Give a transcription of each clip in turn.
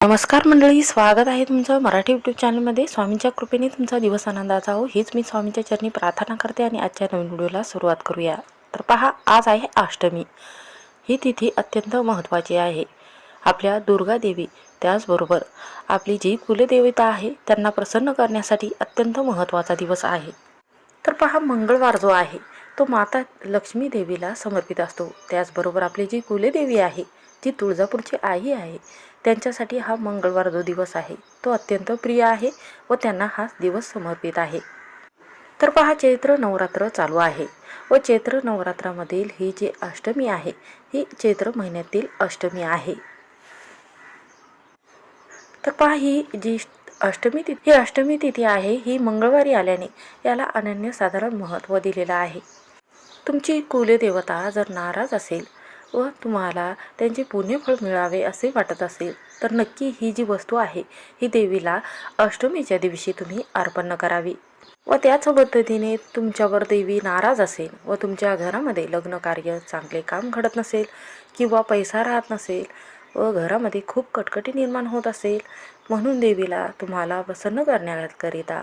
नमस्कार मंडळी स्वागत आहे तुमचं मराठी यूट्यूब चॅनलमध्ये स्वामींच्या कृपेने तुमचा दिवस आनंदाचा हो. हीच मी स्वामींच्या चरणी प्रार्थना करते आणि आजच्या नवीन व्हिडिओला सुरुवात करूया. तर पहा आज आहे अष्टमी. ही तिथी अत्यंत महत्त्वाची आहे. आपल्या दुर्गा देवी त्याचबरोबर आपली जी कुलदेवता आहे त्यांना प्रसन्न करण्यासाठी अत्यंत महत्त्वाचा दिवस आहे. तर पहा मंगळवार जो आहे तो माता लक्ष्मी देवीला समर्पित असतो. त्याचबरोबर आपली जी कुलदेवी आहे जी तुळजापूरची आई आहे. त्यांच्यासाठी हा मंगळवार जो दिवस आहे तो अत्यंत प्रिय आहे व त्यांना हा दिवस समर्पित आहे. तर पहा चैत्र नवरात्र चालू आहे व चैत्र नवरात्रामधील ही जी अष्टमी आहे ही चैत्र महिन्यातील अष्टमी आहे. तर पहा ही जी अष्टमी तिथी ही अष्टमी तिथी आहे ही मंगळवारी आल्याने याला अनन्यसाधारण महत्त्व दिलेलं आहे. तुमची कुलदेवता जर नाराज असेल व तुम्हाला त्यांचे पुण्यफळ मिळावे असे वाटत असेल तर नक्की ही जी वस्तू आहे ही देवीला अष्टमीच्या दिवशी तुम्ही अर्पण करावी. व त्याच पद्धतीने तुमच्यावर देवी नाराज असेल व तुमच्या घरामध्ये लग्न कार्य चांगले काम घडत नसेल किंवा पैसा राहत नसेल व घरामध्ये खूप कटकटी निर्माण होत असेल म्हणून देवीला तुम्हाला प्रसन्न करण्याकरिता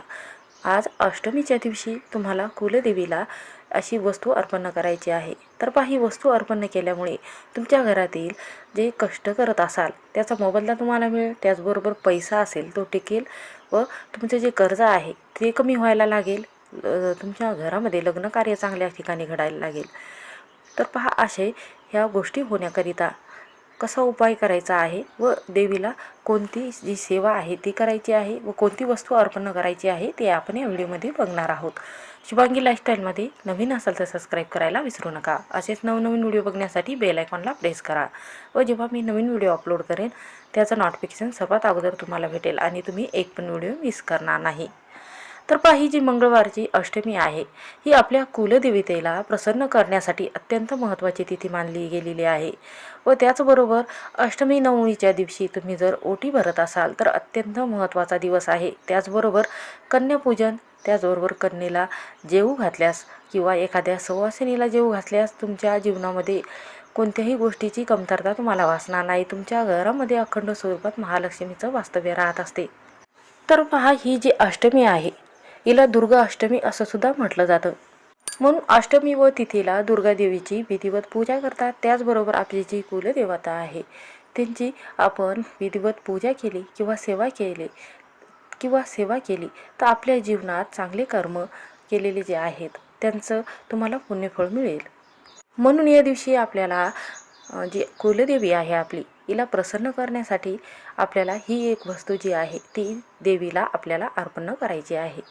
आज अष्टमीच्या दिवशी तुम्हाला कुलदेवीला अशी वस्तू अर्पण करायची आहे. तर पहा ही वस्तू अर्पण केल्यामुळे तुमच्या घरातील जे कष्ट करत असाल त्याचा मोबदला तुम्हाला मिळेल. त्याचबरोबर पैसा असेल तो टिकेल व तुमचं जे कर्ज आहे ते कमी व्हायला लागेल. तुमच्या घरामध्ये लग्नकार्य चांगल्या ठिकाणी घडायला लागेल. तर पहा असे ह्या गोष्टी होण्याकरिता कसा उपाय करायचा आहे व देवीला कोणती जी सेवा आहे ती करायची आहे व कोणती वस्तू अर्पण करायची आहे ते आपण या व्हिडिओमध्ये बघणार आहोत. शुभांगी लाईफस्टाईलमध्ये नवीन असाल तर सबस्क्राईब करायला विसरू नका. असेच नवनवीन व्हिडिओ बघण्यासाठी बेल आयकॉनला प्रेस करा. व जेव्हा मी नवीन व्हिडिओ अपलोड करेन त्याचं नोटिफिकेशन सर्वात अगोदर तुम्हाला भेटेल आणि तुम्ही एक पण व्हिडिओ मिस करणार नाही. तर पहा ही जी मंगळवारची अष्टमी आहे ही आपल्या कुलदेवतेला प्रसन्न करण्यासाठी अत्यंत महत्त्वाची तिथी मानली गेलेली आहे. व त्याचबरोबर अष्टमी नवमीच्या दिवशी तुम्ही जर ओटी भरत असाल तर अत्यंत महत्त्वाचा दिवस आहे. त्याचबरोबर कन्यापूजन त्याचबरोबर कन्येला जेऊ घातल्यास किंवा एखाद्या सवासिनीला जेऊ घातल्यास तुमच्या जीवनामध्ये कोणत्याही गोष्टीची कमतरता तुम्हाला वाचणार नाही. तुमच्या घरामध्ये अखंड स्वरूपात महालक्ष्मीचं वास्तव्य राहत असते. तर पहा ही जी अष्टमी आहे हिला दुर्गा अष्टमी असं सुद्धा म्हटलं जातं. म्हणून अष्टमी व तिथीला दुर्गा देवीची विधिवत पूजा करतात. त्याचबरोबर आपली जी कुलदेवता आहे त्यांची आपण विधिवत पूजा केली किंवा सेवा केली किंवा सेवा केली तर आपल्या जीवनात चांगले कर्म केलेले जे आहेत त्यांचं तुम्हाला पुण्यफळ मिळेल. म्हणून या दिवशी आपल्याला जी कुलदेवी आहे आपली हिला प्रसन्न करण्यासाठी आपल्याला ही एक वस्तू जी आहे ती देवीला आपल्याला अर्पण करायची आहे.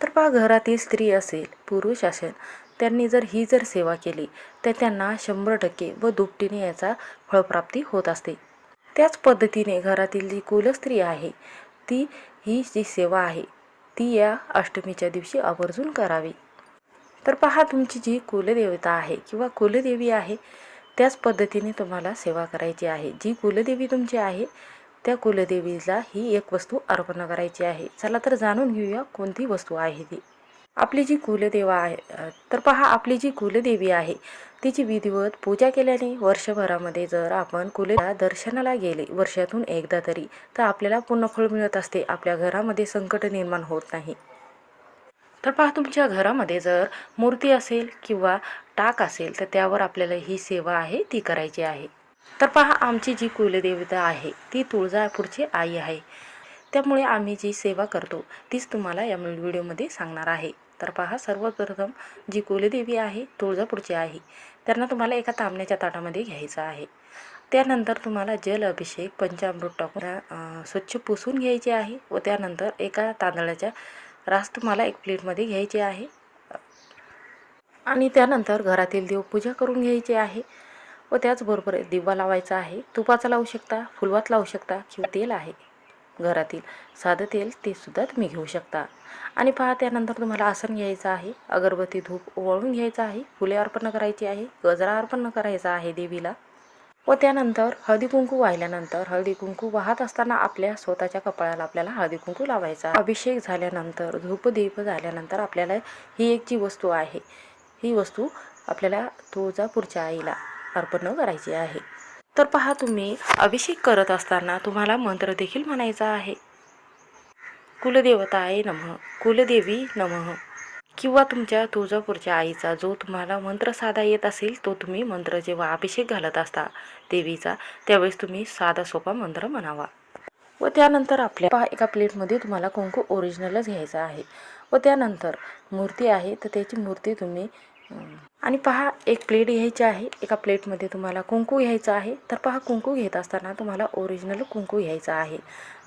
तर पहा घरातील स्त्री असेल पुरुष असेल त्यांनी जर ही जर सेवा केली तर त्यांना शंभर टक्के व दुपटीने याचा फळप्राप्ती होत असते. त्याच पद्धतीने घरातील जी कुलस्त्री आहे ती ही जी सेवा आहे ती या अष्टमीच्या दिवशी आवर्जून करावी. तर पहा तुमची जी कुलदेवता आहे किंवा कुलदेवी आहे त्याच पद्धतीने तुम्हाला सेवा करायची आहे. जी कुलदेवी तुमची आहे त्या कुलदेवीला ही एक वस्तू अर्पण करायची आहे. चला तर जाणून घेऊया कोणती वस्तू आहे ती. आपली जी कुलदेवा आहे तर पहा आपली जी कुलदेवी आहे तिची विधिवत पूजा केल्याने वर्षभरामध्ये जर आपण कुलेला दर्शनाला गेले वर्षातून एकदा तरी तर आपल्याला पूर्णफळ मिळत असते. आपल्या घरामध्ये संकट निर्माण होत नाही. तर पहा तुमच्या घरामध्ये जर मूर्ती असेल किंवा टाक असेल तर त्यावर आपल्याला ही सेवा आहे ती करायची आहे. तर पहा आमची जी कुलदेवता आहे ती तुळजापूरची आई आहे. त्यामुळे आम्ही जी सेवा करतो तीच तुम्हाला या व्हिडिओमध्ये सांगणार आहे. तर पहा सर्वप्रथम जी कुलदेवी आहे तुळजापूरची आहे त्यांना तुम्हाला एका तांबण्याच्या ताटामध्ये घ्यायचं आहे. त्यानंतर तुम्हाला जल अभिषेक पंचामृत टाकून स्वच्छ पुसून घ्यायचे आहे व त्यानंतर एका तांदळाच्या रास तुम्हाला एक प्लेटमध्ये घ्यायची आहे. आणि त्यानंतर घरातील देवपूजा करून घ्यायची आहे. व त्याचबरोबर दिवा लावायचा आहे. तुपाचा लावू शकता फुलवात लावू शकता किंवा तेल आहे. घरातील साधं तेल ते सुद्धा तुम्ही घेऊ शकता. आणि पहा त्यानंतर तुम्हाला आसन घ्यायचं आहे. अगरबत्ती धूप ओवाळून घ्यायचं आहे. फुले अर्पण करायची आहे. गजरा अर्पण करायचा आहे देवीला. व त्यानंतर हळदी कुंकू वाहिल्यानंतर हळदी कुंकू वाहत असताना आपल्या स्वतःच्या कपाळाला आपल्याला हळदी कुंकू लावायचा अभिषेक झाल्यानंतर धूपदीप झाल्यानंतर आपल्याला ही एक जी वस्तू आहे. ही वस्तू आपल्याला तुळजापूरच्या आईला अर्पण करायची आहे. तर पहा तुम्ही अभिषेक करत असताना तुम्हाला मंत्र देखील म्हणायचा आहे. कुलदेवताय नमः कुलदेवी नमः. किंवा तुमच्या तुळजापूरच्या आईचा जो तुम्हाला मंत्र साधा येत असेल तो तुम्ही मंत्र जेव्हा अभिषेक घालत असता देवीचा त्यावेळेस तुम्ही साधा सोपा मंत्र म्हणावा. व त्यानंतर आपल्या पहा एका प्लेटमध्ये तुम्हाला कुंकू ओरिजिनलच घ्यायचा आहे. व त्यानंतर मूर्ती आहे तर त्याची मूर्ती तुम्ही आणि पहा एक प्लेट घ्यायची आहे. एका प्लेटमध्ये तुम्हाला कुंकू घ्यायचं आहे. तर पहा कुंकू घेत असताना तुम्हाला ओरिजिनल कुंकू घ्यायचं आहे.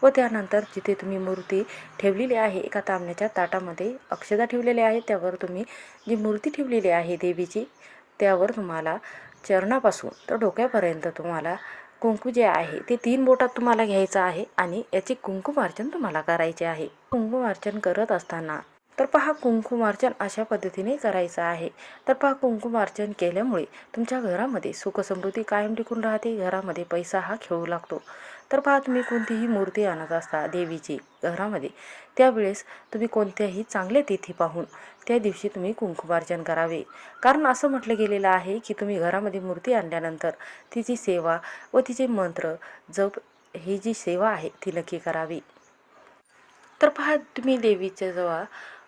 व त्यानंतर जिथे तुम्ही मूर्ती ठेवलेली आहे एका तांबण्याच्या ताटामध्ये अक्षदा ठेवलेल्या आहे त्यावर तुम्ही जी मूर्ती ठेवलेली आहे देवीची त्यावर तुम्हाला चरणापासून तर डोक्यापर्यंत तुम्हाला कुंकू जे आहे ते तीन बोटात तुम्हाला घ्यायचं आहे आणि याचे कुंकुमार्चन तुम्हाला करायचे आहे. कुंकुमार्चन करत असताना तर पहा कुंकुमार्चन अशा पद्धतीने करायचं आहे. तर पहा कुंकुमार्चन केल्यामुळे तुमच्या घरामध्ये सुखसमृद्धी कायम टिकून राहते घरामध्ये पैसा हा खेळू लागतो. तर पहा तुम्ही कोणतीही मूर्ती आणत असता देवीची घरामध्ये त्यावेळेस तुम्ही कोणत्याही चांगल्या तिथी पाहून त्या दिवशी तुम्ही कुंकुमार्चन करावे. कारण असं म्हटलं गेलेलं आहे की तुम्ही घरामध्ये मूर्ती आणल्यानंतर तिची सेवा व तिचे मंत्र जप ही जी सेवा आहे ती नक्की करावी. तर पहा तुम्ही देवीच्या जेव्हा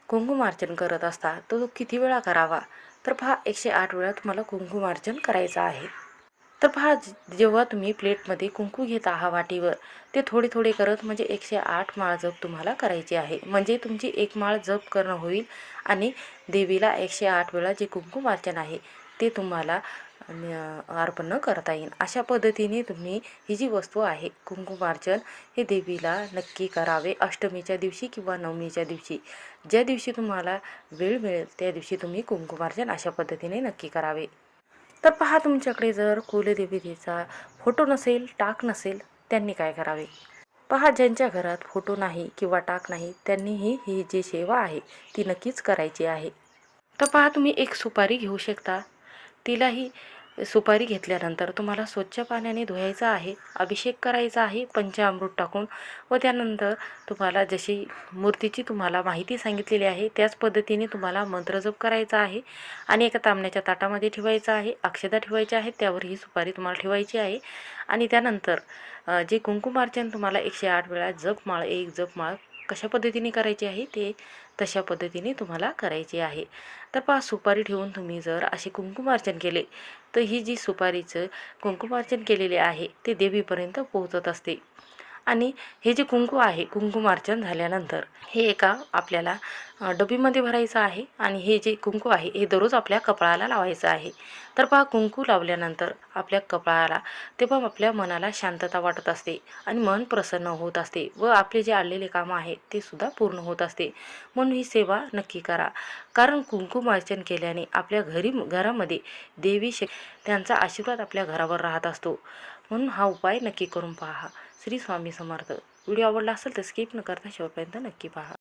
कुंकुमार्चन करत असता तो किती वेळा करावा? तर पहा एकशे आठ वेळा तुम्हाला कुंकुमार्चन करायचं आहे. तर पहा जेव्हा तुम्ही प्लेटमध्ये कुंकू घेत आहात वाटीवर ते थोडे थोडे करत म्हणजे एकशे आठ माळ जप तुम्हाला करायची आहे. म्हणजे तुमची एक माळ जप करणं होईल आणि देवीला एकशे आठ वेळा जे कुंकुमार्चन आहे ते तुम्हाला अर्पण करता येईल. अशा पद्धतीने तुम्ही ही जी वस्तू आहे कुंकुमार्चन हे देवीला नक्की करावे. अष्टमीच्या दिवशी किंवा नवमीच्या दिवशी. ज्या दिवशी तुम्हाला वेळ मिळेल त्या दिवशी तुम्ही कुंकुमार्चन अशा पद्धतीने नक्की करावे. तर पहा तुमच्याकडे जर कुलदेवीचा फोटो नसेल टाक नसेल त्यांनी काय करावे? पहा ज्यांच्या घरात फोटो नाही किंवा टाक नाही त्यांनीही ही जी सेवा आहे ती नक्कीच करायची आहे. तर पहा तुम्ही एक सुपारी घेऊ शकता. तिलाही सुपारी घेतल्यानंतर तुम्हाला स्वच्छ पाण्याने धुवायचं आहे अभिषेक करायचा आहे पंचामृत टाकून व त्यानंतर तुम्हाला जशी मूर्तीची तुम्हाला माहिती सांगितलेली आहे त्याच पद्धतीने तुम्हाला मंत्रजप करायचा आहे आणि एका तांबण्याच्या ताटामध्ये ठेवायचं आहे अक्षदा ठेवायच्या आहेत त्यावर ही सुपारी तुम्हाला ठेवायची आहे. आणि त्यानंतर जे कुंकुमार्चन तुम्हाला एकशे आठ वेळा जपमाळ एक जपमाळ कशा पद्धतीने करायची आहे ते तशा पद्धतीने तुम्हाला करायचे आहे. तर पहा सुपारी ठेवून तुम्ही जर असे कुंकुमार्चन केले तर ही जी सुपारीचं कुंकुमार्चन केलेले आहे ते देवीपर्यंत पोहोचत असते. आणि हे जे कुंकू आहे कुंकुमार्चन झाल्यानंतर हे एका आपल्याला डबीमध्ये भरायचं आहे आणि हे जे कुंकू आहे हे दररोज आपल्या कपाळाला लावायचं आहे. तर पहा कुंकू लावल्यानंतर आपल्या कपाळाला तेव्हा आपल्या मनाला शांतता वाटत असते आणि मन प्रसन्न होत असते व आपले जे आलेले कामं आहे ते सुद्धा पूर्ण होत असते. म्हणून ही सेवा नक्की करा. कारण कुंकुमार्चन केल्याने आपल्या घरी घरामध्ये देवी शक त्यांचा आशीर्वाद आपल्या घरावर राहत असतो. म्हणून हा उपाय नक्की करून पहा. श्री स्वामी समर्थ. व्हिडिओ आवडला असेल तर स्किप न करता शेवटपर्यंत नक्की पहा.